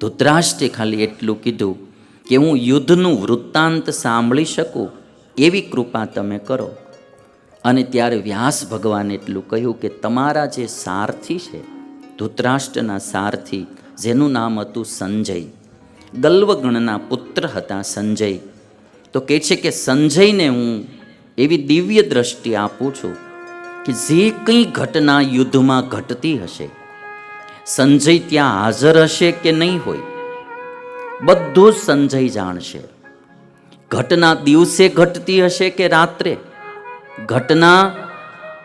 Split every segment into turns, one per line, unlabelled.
ધૃતરાષ્ટ્રે ખાલી એટલું કીધું કે હું યુદ્ધનું વૃત્તાંત સાંભળી શકું એવી કૃપા તમે કરો. અને ત્યારે વ્યાસ ભગવાન એટલું કહ્યું કે તમારા જે સારથી છે ધૃતરાષ્ટ્રના સારથી, જેનું નામ હતું સંજય, ગલ્વગણના પુત્ર હતા સંજય, તો કહે છે કે સંજયને હું એવી દિવ્ય દ્રષ્ટિ આપું છું કે જે કંઈ ઘટના યુદ્ધમાં ઘટતી હશે સંજય ત્યાં હાજર હશે કે નહીં હોય? બધું જ સંજય જાણશે. ઘટના દિવસે ઘટતી હશે કે રાત્રે? ઘટના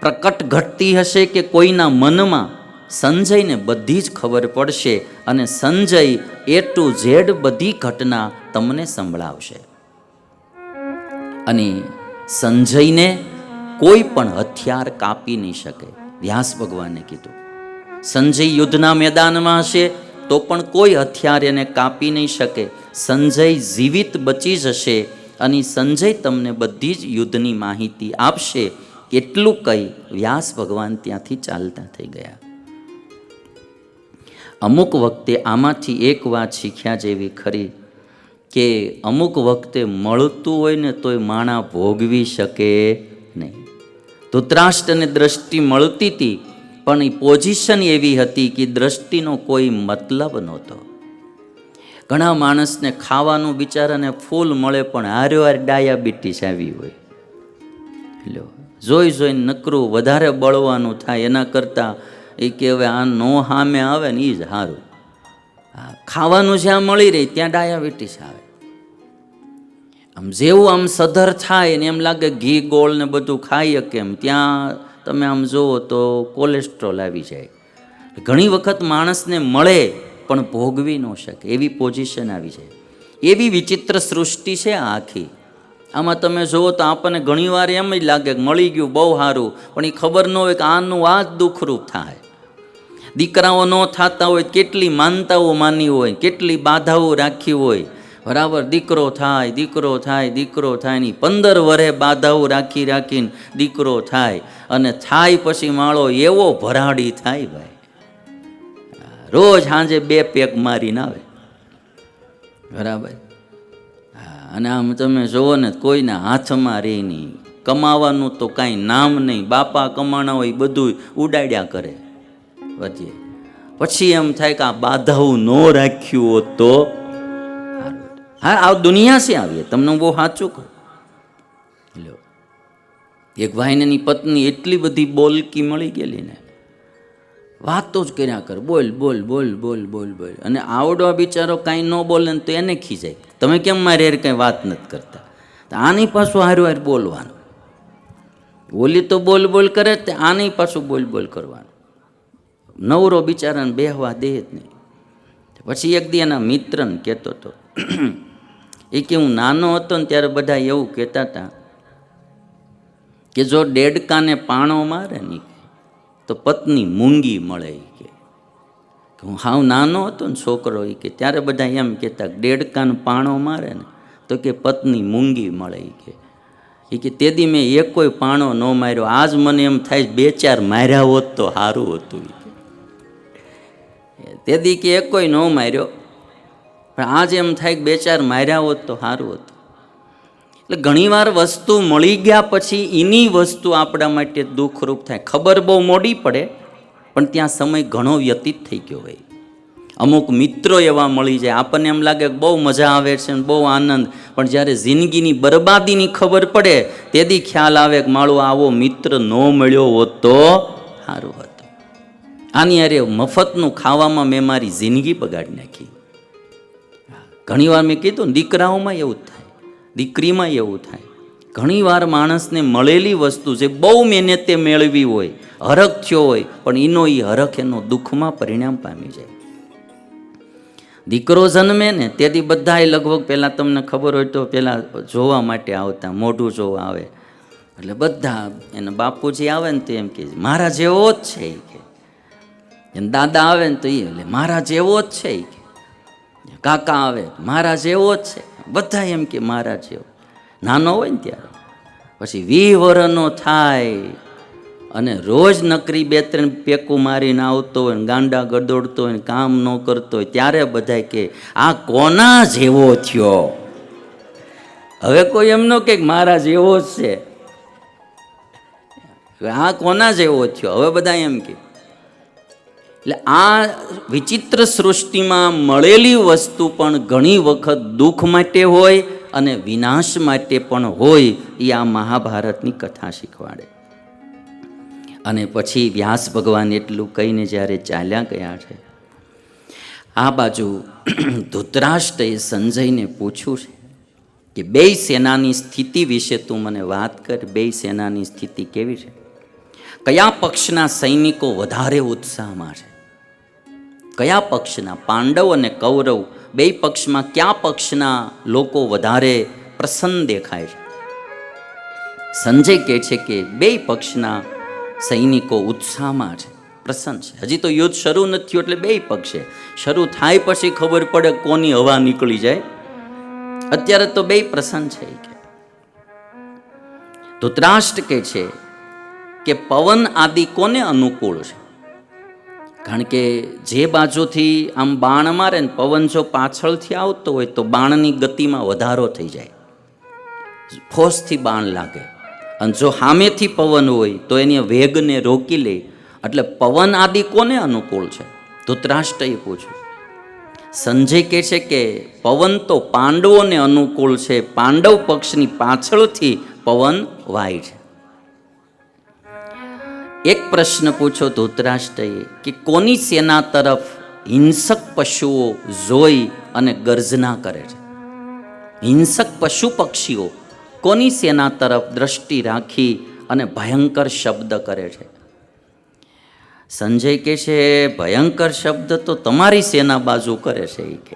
પ્રકટ ઘટતી હશે કે કોઈના મનમાં? સંજયને બધી જ ખબર પડશે અને સંજય એ ટુ ઝેડ બધી ઘટના તમને સંભળાવશે. અને સંજયને કોઈ પણ હથિયાર કાપી નહીં શકે. વ્યાસ ભગવાને કીધું. સંજય યુદ્ધના મેદાનમાં હશે, તો પણ કોઈ હથિયાર એને કાપી નહીં શકે. સંજય જીવિત બચી જશે અને સંજય તમને બધી જ યુદ્ધની માહિતી આપશે. એટલું કહી વ્યાસ ભગવાન ત્યાંથી ચાલતા થઈ ગયા. અમુક વખતે આમાંથી એક વાત શીખ્યા જેવી ખરી કે અમુક વખતે મળતું હોય ને તોય માણા ભોગવી શકે નહીં. ધૂતરાષ્ટ્રને દ્રષ્ટિ મળતી હતી પણ એ પોઝિશન એવી હતી કે દ્રષ્ટિનો કોઈ મતલબ નહોતો. ઘણા માણસને ખાવાનું બિચારાને ફૂલ મળે પણ હાર્યો હાર ડાયાબિટીસ આવી હોય. લ્યો, જોઈ જોઈને નકરું વધારે બળવાનું થાય એના કરતાં એ કે હવે આ નો સામે આવે ને એ જ સારું ખાવાનું જ્યાં મળી રહે ત્યાં ડાયાબિટીસ આવે. આમ જેવું આમ સધર થાય ને એમ લાગે ઘી ગોળ ને બધું ખાઈ શકે એમ ત્યાં તમે આમ જુઓ તો કોલેસ્ટ્રોલ આવી જાય. ઘણી વખત માણસને મળે પણ ભોગવી ન શકે, એવી પોઝિશન આવી જાય. એવી વિચિત્ર સૃષ્ટિ છે આખી. આમાં તમે જુઓ તો આપણને ઘણીવાર એમ જ લાગે કે મળી ગયું, બહુ સારું, પણ એ ખબર ન હોય કે આનું આ જ દુઃખરૂપ થાય. દીકરાઓ ન થતા હોય કેટલી માનતાઓ માની હોય, કેટલી બાધાઓ રાખી હોય. બરાબર? દીકરો થાય દીકરો થાય દીકરો થાયની પંદર વરે બાધાઓ રાખી રાખીને દીકરો થાય અને થાય પછી માળો એવો ભરાડી થાય ભાઈ. રોજ સાંજે બે પેક મારીને આવે. બરાબર? અને આમ તમે જુઓ ને, કોઈના હાથમાં રહે નહીં. કમાવાનું તો કાંઈ નામ નહીં. બાપા કમાણા હોય, બધું ઉડાડ્યા કરે. પછી પછી એમ થાય કે આ બાધાઓ ન રાખ્યું હોત તો હા આ દુનિયા છે આવીએ. તમને બહુ સાચું કહું. લો એક ભાઈને પત્ની એટલી બધી બોલકી મળી ગયેલી ને. વાતો જ કર્યા કર. બોલ બોલ બોલ બોલ બોલ બોલ. અને આવડો બિચારો કાંઈ ન બોલે ને તો એને ખીજાય. તમે કેમ મારે હારે કંઈ વાત નથી કરતા? તો આની પાછું હારું હાર બોલવાનું. બોલી તો બોલ બોલ કરે તે આની પાછું બોલ બોલ કરવાનું. નવરો બિચારાને બેહવા દે જ નહીં. પછી એક દી એના મિત્રને કહેતો હતો એ કે હું નાનો હતો ને ત્યારે બધા એવું કહેતા હતા કે જો ડેડકાને પાણો મારે ને તો પત્ની મૂંગી મળે કે. હું હાવ નાનો હતો ને છોકરો એ કે, ત્યારે બધા એમ કહેતા કે દેડકાને પાણો મારે ને તો કે પત્ની મૂંગી મળે કે. એ કે તેદી મેં એક કોઈ પાણો ન માર્યો. આજ મને એમ થાય બે ચાર માર્યા હોત તો સારું હતું તેદી કે. એક કોઈ ન માર્યો. પણ આજ એમ થાય કે બે ચાર માર્યા હોત તો સારું હતું. એટલે ઘણીવાર વસ્તુ મળી ગયા પછી એની વસ્તુ આપણા માટે દુઃખરૂપ થાય. ખબર બહુ મોડી પડે, પણ ત્યાં સમય ઘણો વ્યતીત થઈ ગયો હોય. અમુક મિત્રો એવા મળી જાય. આપણને એમ લાગે કે બહુ મજા આવે છે ને બહુ આનંદ. પણ જ્યારે જિંદગીની બરબાદીની ખબર પડે તેથી ખ્યાલ આવે કે માળો આવો મિત્ર ન મળ્યો હોત તો સારું હતું. આની અરે મફતનું ખાવામાં મેં મારી જિંદગી બગાડી નાખી. ઘણીવાર મેં કીધું ને દીકરાઓમાં એવું થાય, દીકરીમાં એવું થાય. ઘણીવાર માણસને મળેલી વસ્તુ જે બહુ મહેનતે મેળવી હોય, હરખ થયો હોય, પણ એનો એ હરખ એનો દુઃખમાં પરિણામ પામી જાય. દીકરો જન્મે ને તેથી બધાએ લગભગ પહેલાં તમને ખબર હોય તો પહેલાં જોવા માટે આવતા, મોઢું જોવા આવે. એટલે બધા એના બાપુજી આવે ને તો એમ કે, મારા જેવો જ છે એ કે. દાદા આવે ને તો એ એટલે મારા જેવો જ છે એ કે. કાકા આવે, મહારાજ એવો જ છે. બધા એમ કે મારા જેવો નાનો હોય ને ત્યારે. પછી વી થાય અને રોજ નકરી બે ત્રણ પેકું મારીને આવતો હોય ને ગાંડા ગદોડતો હોય ને કામ ન કરતો હોય, ત્યારે બધાય કે, આ કોના જેવો થયો? હવે કોઈ એમનો કે મારા જેવો જ છે. આ કોના જેવો થયો? હવે બધા એમ કે એટલે આ વિચિત્ર સૃષ્ટિમાં મળેલી વસ્તુ પણ ઘણી વખત દુઃખ માટે હોય અને વિનાશ માટે પણ હોય એ આ મહાભારતની કથા શીખવાડે. અને પછી વ્યાસ ભગવાન એટલું કહીને જ્યારે ચાલ્યા ગયા છે, આ બાજુ ધૃતરાષ્ટ્રએ સંજયને પૂછ્યું છે કે બે સેનાની સ્થિતિ વિશે તું મને વાત કર, બે સેનાની સ્થિતિ કેવી છે? કયા પક્ષના સૈનિકો વધારે ઉત્સાહમાં છે? કયા પક્ષના પાંડવ અને કૌરવ બે પક્ષમાં કયા પક્ષના લોકો વધારે પ્રસન્ન દેખાય છે? સંજય કહે છે કે બે પક્ષના સૈનિકો ઉત્સાહમાં છે, પ્રસન્ન છે. હજી તો યુદ્ધ શરૂ નથી થયું એટલે બે પક્ષે શરૂ થાય પછી ખબર પડે કોની હવા નીકળી જાય. અત્યારે તો બે પ્રસન્ન છે કે. ધૃતરાષ્ટ્ર કહે છે કે પવન આદિ કોને અનુકૂળ છે? કારણ કે જે બાજુથી આમ બાણ મારે ને પવન જો પાછળથી આવતો હોય તો બાણની ગતિમાં વધારો થઈ જાય. ફોસથી બાણ લાગે. અને જો સામેથી પવન હોય તો એની વેગને રોકી લે. એટલે પવન આદિ કોને અનુકૂળ છે? ધૃતરાષ્ટ્રએ પૂછ્યું. સંજય કહે છે કે પવન તો પાંડવોને અનુકૂળ છે. પાંડવ પક્ષની પાછળથી પવન વાય છે. એક પ્રશ્ન પૂછો ધૃતરાષ્ટ્રએ કે કોની સેના તરફ હિંસક પશુઓ જોઈ અને ગર્જના કરે છે? હિંસક પશુ પક્ષીઓ કોની સેના તરફ દ્રષ્ટિ રાખી અને ભયંકર શબ્દ કરે છે? સંજય કહે છે, ભયંકર શબ્દ તો તમારી સેના બાજુ કરે છે, એ કે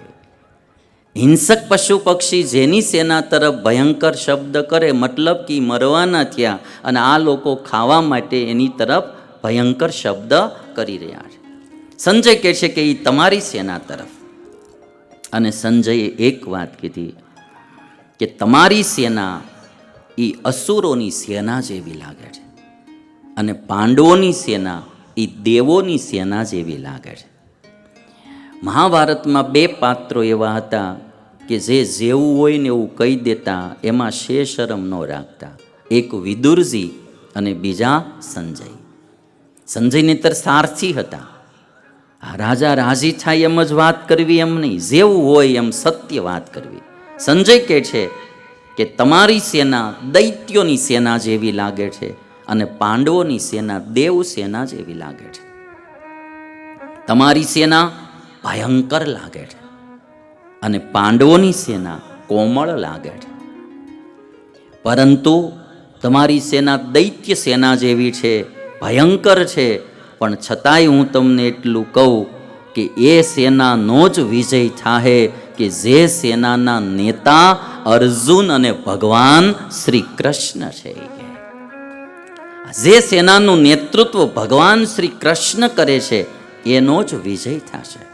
હિંસક પશુ પક્ષી જેની સેના તરફ ભયંકર શબ્દ કરે, મતલબ કે મરવાના થયા અને આ લોકો ખાવા માટે એની તરફ ભયંકર શબ્દ કરી રહ્યા છે. સંજય કહે છે કે એ તમારી સેના તરફ. અને સંજયે એક વાત કીધી કે તમારી સેના એ અસુરોની સેના જેવી લાગે છે અને પાંડવોની સેના એ દેવોની સેના જેવી લાગે છે. મહાભારતમાં બે પાત્રો એવા હતા કે જે જેવું હોય ને એવું કહી દેતા, એમાં શે શરમ ન રાખતા. એક વિદુરજી અને બીજા સંજય. સંજય નહીતર સારથી હતા. આ રાજા રાજી થાય એમ જ વાત કરવી એમ નહીં. જેવું હોય એમ સત્ય વાત કરવી. સંજય કહે છે કે, તમારી સેના દૈત્યોની સેના જેવી લાગે છે અને પાંડવોની સેના દેવ સેના જેવી લાગે છે. તમારી સેના ભયંકર લાગે છે. અને પાંડવોની સેના કોમળ લાગે છે. પરંતુ તમારી સેના દૈત્ય સેના જેવી છે, ભયંકર છે, પણ છતાંય હું તમને એટલું કહું કે એ સેનાનો જ વિજય થાહે કે જે સેનાના નેતા અર્જુન અને ભગવાન શ્રી કૃષ્ણ છે જે સેનાનું નેતૃત્વ ભગવાન શ્રી કૃષ્ણ કરે છે, એનો જ વિજય થશે.